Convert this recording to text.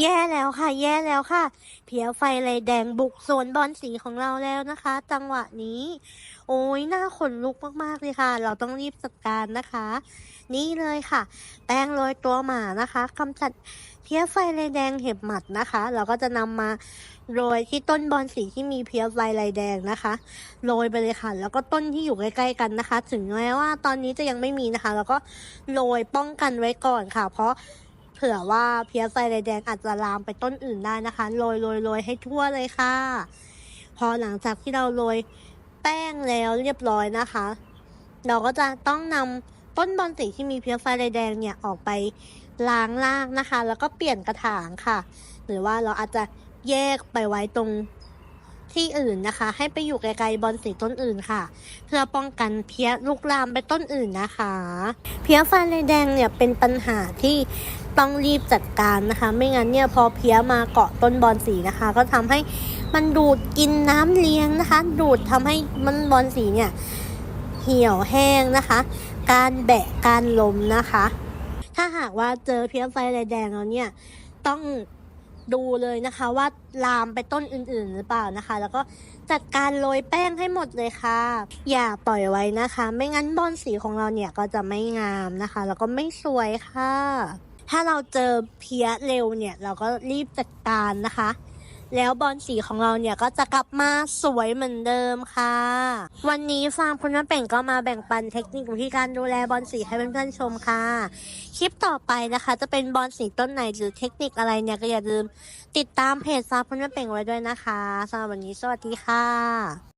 แย่แล้วค่ะ แย่แล้วค่ะ เพียไฟเลยแดงบุกโซนบอลสีของเราแล้วนะคะ จังหวะนี้ โอ้ยหน้าขนลุกมากๆเลยค่ะ เราต้องรีบจัดการนะคะ นี่เลยค่ะ แป้งโรยตัวหมานะคะกำจัดเพี้ยไฟลายแดงเห็บหมัดนะคะ เราก็จะนำมาโรยที่ต้นบอลสีที่มีเพี้ยไฟลายแดงนะคะโรยไปเลยค่ะ แล้วก็ต้นที่อยู่ใกล้ๆกันนะคะ ถึงแม้ว่าตอนนี้จะยังไม่มีนะคะ แล้วก็โรยป้องกันไว้ก่อนค่ะ เพราะ ผื่อว่าเพี้ยไฟแดงอาจจะลามไปต้นอื่นได้นะคะโรยโรยโรยให้ทั่วเลยค่ะ พอหลังจากที่เราโรยแป้งแล้วเรียบร้อยนะคะ เราก็จะต้องนำต้นบอลสีที่มีเพี้ยไฟแดงเนี่ยออกไปล้างรากนะคะ แล้วก็เปลี่ยนกระถางค่ะ หรือว่าเราอาจจะแยกไปไว้ตรง ที่อื่นนะคะ ให้ไปอยู่ไกลๆบอลสีต้นอื่นค่ะ เพื่อป้องกันเพี้ยลุกลามไปต้นอื่นนะคะ เพี้ยไฟลายแดงเนี่ยเป็นปัญหาที่ต้องรีบจัดการนะคะ ไม่งั้นเนี่ยพอเพี้ยมาเกาะต้นบอลสีนะคะ ก็ทำให้มันดูดกินน้ำเลี้ยงนะคะ ดูดทำให้มันบอลสีเนี่ยเหี่ยวแห้งนะคะ การแบะการลมนะคะ ถ้าหากว่าเจอเพี้ยไฟลายแดงแล้วเนี่ยต้อง ดูเลยนะคะว่าลามไปต้นอื่นๆ หรือเปล่านะคะ แล้วก็จัดการโรยแป้งให้หมดเลยค่ะ อย่าปล่อยไว้นะคะ ไม่งั้นบอลสีของเราเนี่ยก็จะไม่งามนะคะ แล้วก็ไม่สวยค่ะ ถ้าเราเจอเพี้ยเร็วเนี่ย เราก็รีบจัดการนะคะ แล้วบอลสีของเราเนี่ยก็จะกลับมาสวยเหมือนเดิมค่ะ วันนี้ฟาร์มคุณน้ำเป่งก็มาแบ่งปันเทคนิควิธีการดูแลบอลสีให้เพื่อนๆชมค่ะ คลิปต่อไปนะคะ จะเป็นบอลสีต้นไหนหรือเทคนิคอะไรเนี่ยก็อย่าลืม ติดตามเพจฟาร์มคุณน้ำเป่งไว้ด้วยนะคะสำหรับวันนี้สวัสดีค่ะ